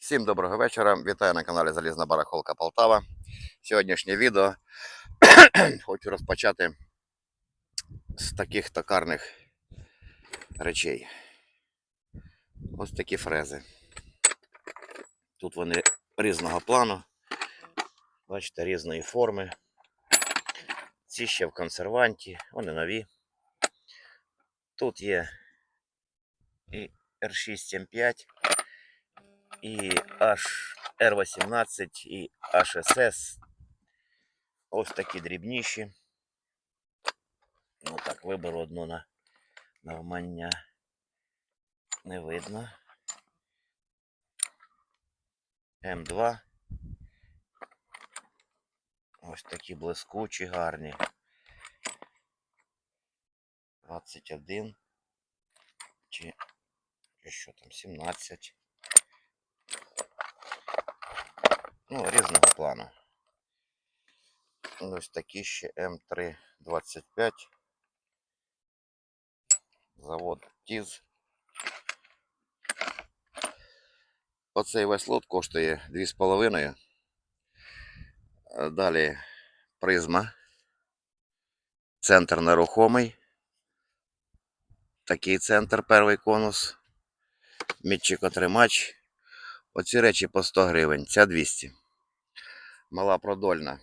Всім доброго вечора. Вітаю на каналі Залізна Барахолка Полтава. Сьогоднішнє відео хочу розпочати з таких токарних речей. Ось такі фрези. Тут вони різного плану. Бачите, різної форми. Ці ще в консерванті, вони нові. Тут є і R6M5 і HR18 і HSS. Ось такі дрібніші. Ну так, виберу одну на навмання. Не видно. М2. Ось такі блискучі, гарні. 21. Чи, чи що там, 17. Ну, різного плану. Ось такі ще М325. Завод ТІЗ. Оцей весь лот коштує 2,5. Е, Далі призма. Центр нерухомий. Такий центр, перший конус. Мітчикотримач. Оці речі по 100 гривень, ця 200. Мала продольна.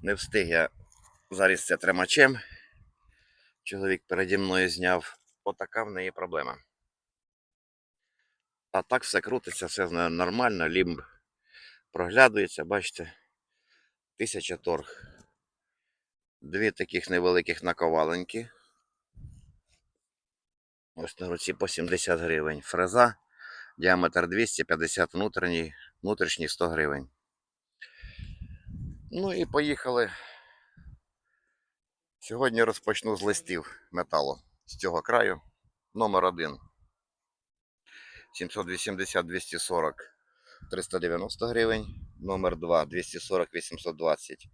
Не встиг я зараз це тримачем. Чоловік переді мною зняв. Отака в неї проблема. А так все крутиться, все нормально, лімб проглядується, бачите, тисяча торг. Дві таких невеликих наковаленьки. Ось на руці по 70 гривень. Фреза. Діаметр 250 внутрішній, внутрішній 100 гривень. Ну і поїхали. Сьогодні розпочну з листів металу з цього краю. Номер 1. 780 240 390 гривень. Номер 2 240 820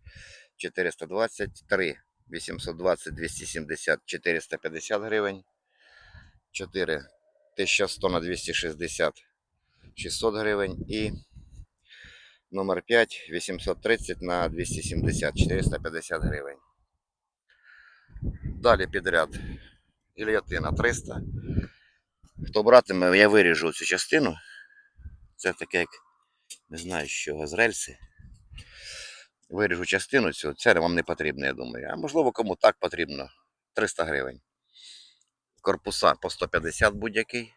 420. 3 820 270 450 гривень. 4 1100 на 260 600 гривень і номер 5 830 на 270 450 гривень. Далі підряд гільйотина 300. Хто братиме, я виріжу цю частину. Це таке, як не знаю, з чого з рельси. Виріжу частину цю, це вам не потрібно, я думаю. А можливо, кому так потрібно. 300 гривень. Корпуса по 150 будь-який.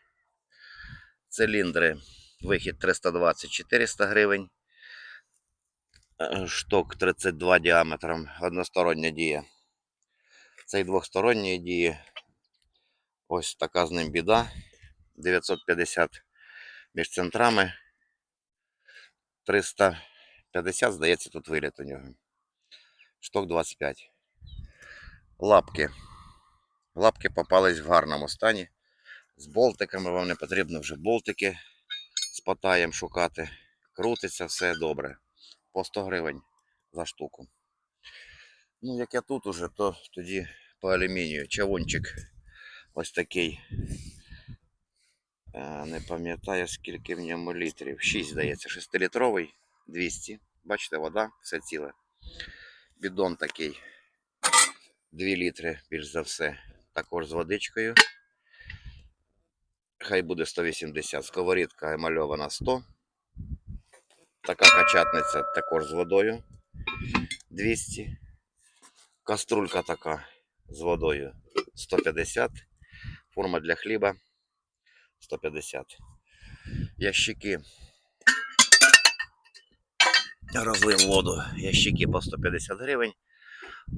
Циліндри, вихід 320-400 гривень. Е, Шток 32 діаметром, одностороння дія. Цей двосторонньої дії. Ось така з ним біда. 950 між центрами. 350, здається, тут виліт у нього. Шток 25. Лапки. Лапки попались в гарному стані. З болтиками вам не потрібно вже болтики з потаєм шукати. Крутиться все добре. По 100 гривень за штуку. Ну, як я тут уже, то тоді по алюмінію. Чавунчик ось такий. Е, Не пам'ятаю, скільки в ньому літрів. 6, здається, 6-літровий, 200. Бачите, вода, все ціле. Бідон такий. 2 літри, більш за все. Також з водичкою. Хай буде 180. Сковорідка емальована 100. Така качатниця також з водою 200. Каструлька така з водою 150. Форма для хліба 150. Ящики. Розлив воду. Ящики по 150 гривень.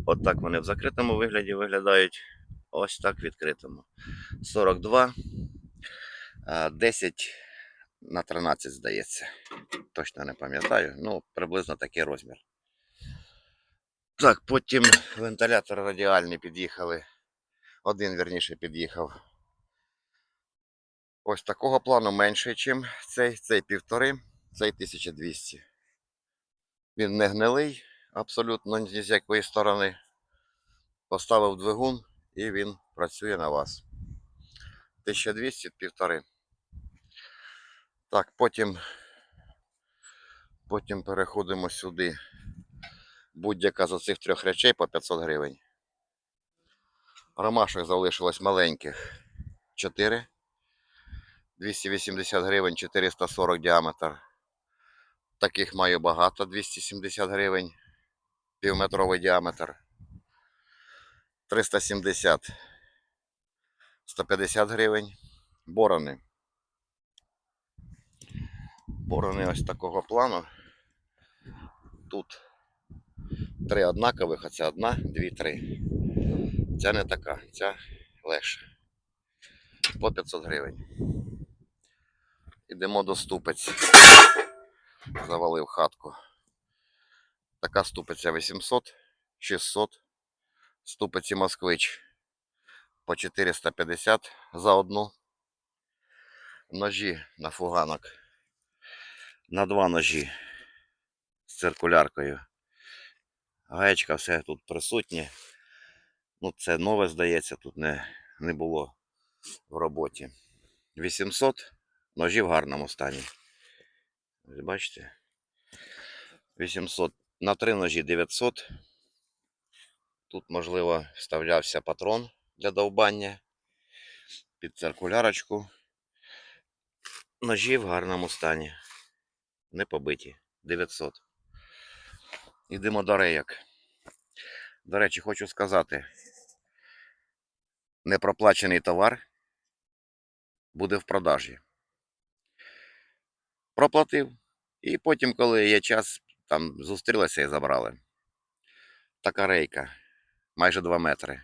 От так вони в закритому вигляді виглядають. Ось так в відкритому. 42. 10 на 13, здається. Точно не пам'ятаю. Ну, приблизно такий розмір. Так, потім вентилятор радіальний під'їхали. Один, вірніше, під'їхав. Ось такого плану менший, ніж цей. Цей півтори, цей 1200. Він не гнилий, абсолютно ні з якої сторони. Поставив двигун і він працює на вас. 1200 півтори. Так, потім, потім переходимо сюди. Будь-яка з цих трьох речей по 500 гривень. Ромашок залишилось маленьких 4. 280 гривень, 440 діаметр. Таких маю багато, 270 гривень, півметровий діаметр. 370, 150 гривень. Борони. Борони ось такого плану. Тут три однакових, а це одна, дві, три. Ця не така, ця легша. По 500 гривень. Ідемо до ступиць. Завалив хатку. Така ступиця 800, 600. Ступиці москвич по 450 за одну. Ножі на фуганок. На два ножі циркуляркою. Гаєчка все тут присутнє. Ну, це нове, здається, тут не, не було в роботі. 800 ножі в гарному стані. Бачите? 800. На три ножі 900. Тут, можливо, вставлявся патрон для довбання під циркулярочку. Ножі в гарному стані. Не побиті. 900. Йдемо до рейок. До речі, хочу сказати, непроплачений товар буде в продажі. Проплатив. І потім, коли є час, там зустрілися і забрали. Така рейка. Майже 2 метри.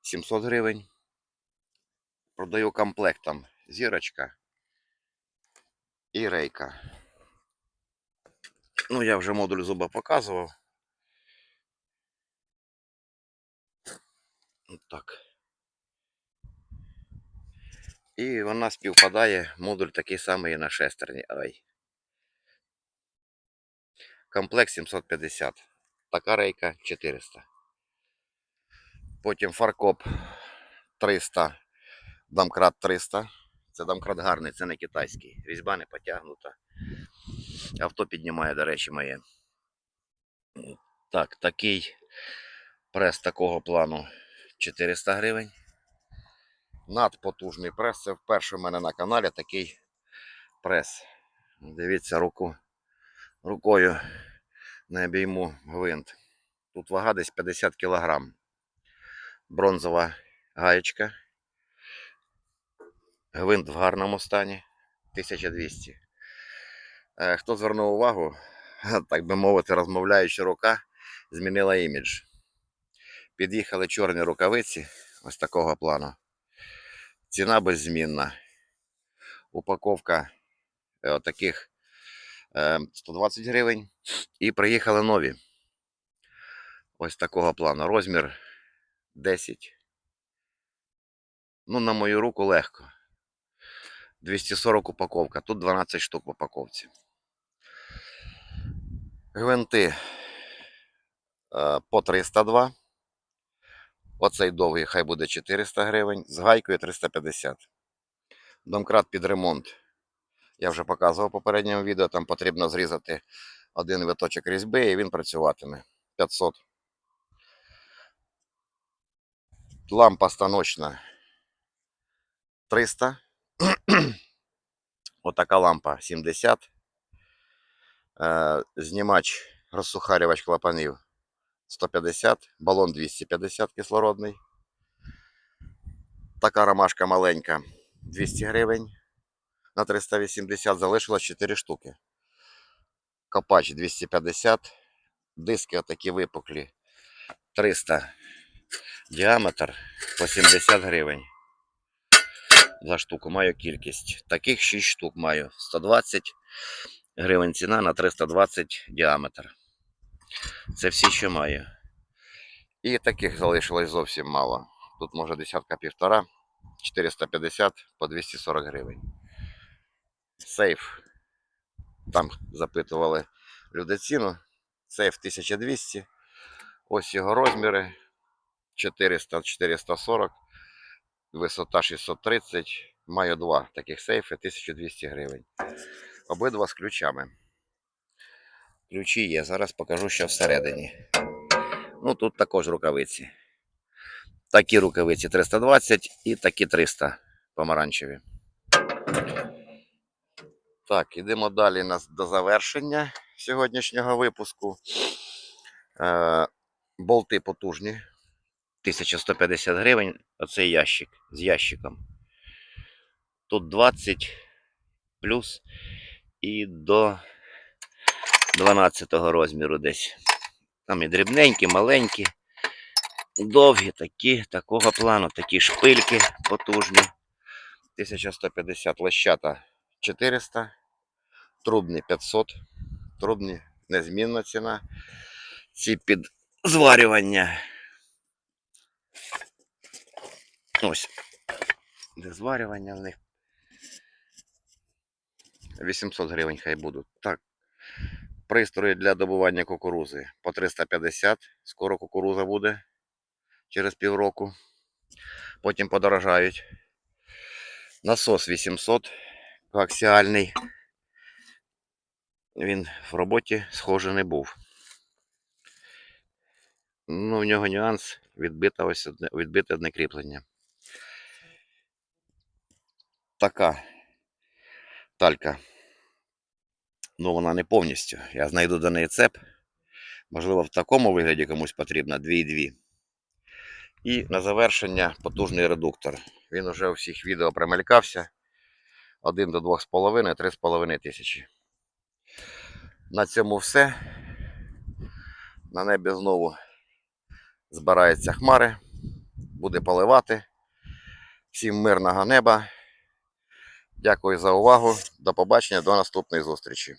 700 гривень. Продаю комплектом зірочка і рейка. Ну, я вже модуль зуба показував. От Так. І вона співпадає, модуль такий самий на шестерні. Ай. Комплект 750. Така рейка 400. Потім фаркоп 300. Домкрат 300. Це домкрат гарний, це не китайський. Різьба не потягнута. Авто піднімає, до речі, моє. Так, такий прес такого плану 400 гривень. Надпотужний прес. Це вперше в мене на каналі такий прес. Дивіться, руку, рукою не обійму гвинт. Тут вага десь 50 кг. Бронзова гаєчка. Гвинт в гарному стані 1200. Е, Хто звернув увагу, так би мовити, розмовляюча рука змінила імідж. Під'їхали чорні рукавиці ось такого плану. Ціна беззмінна. Упаковка е, таких 120 гривень. І приїхали нові. Ось такого плану. Розмір 10. Ну, на мою руку легко. 240 упаковка. Тут 12 штук в упаковці. Гвинти е, по 302. Оцей довгий хай буде 400 гривень. З гайкою 350. Домкрат під ремонт. Я вже показував в попередньому відео. Там потрібно зрізати один виточок різьби і він працюватиме. 500. Лампа станочна 300. Отака лампа 70. Знімач розсухарювач клапанів 150, балон 250 кислородний. Така ромашка маленька 200 гривень. На 380 залишилось 4 штуки. Копач 250. Диски отакі випуклі 300. Діаметр по 70 гривень. За штуку маю кількість. Таких 6 штук маю. 120 гривень ціна на 320 діаметр. Це всі, що маю. І таких залишилось зовсім мало. Тут може десятка півтора, 450 по 240 гривень. Сейф. Там запитували люди ціну. Сейф 1200. Ось його розміри. 400-440. Висота 630. Маю два таких сейфи, 1200 гривень. Обидва з ключами. Ключі є. Зараз покажу, що всередині. Ну, тут також рукавиці. Такі рукавиці 320 і такі 300 помаранчеві. Так, ідемо далі до завершення сьогоднішнього випуску. Е, болти потужні. 1150 гривень. Оцей ящик з ящиком. Тут 20 плюс і до 12 розміру десь. Там і дрібненькі, маленькі, довгі такі, такого плану, такі шпильки потужні. 1150 лещата 400, трубні 500, трубні незмінна ціна. Ці під зварювання. Ось. Де зварювання в них. 800 гривень хай будуть. Так. Пристрої для добування кукурузи по 350. Скоро кукуруза буде через півроку. Потім подорожають. Насос 800 коаксіальний. Він в роботі схоже не був. Ну, в нього нюанс відбите ось відбите одне кріплення. Така талька. Ну, вона не повністю. Я знайду до неї цеп. Можливо, в такому вигляді комусь потрібно 2,2. І на завершення потужний редуктор. Він уже у всіх відео примелькався. 1 до 2,5, 3,5 тисячі. На цьому все. На небі знову збираються хмари. Буде поливати. Всім мирного неба. Дякую за увагу. До побачення, до наступної зустрічі.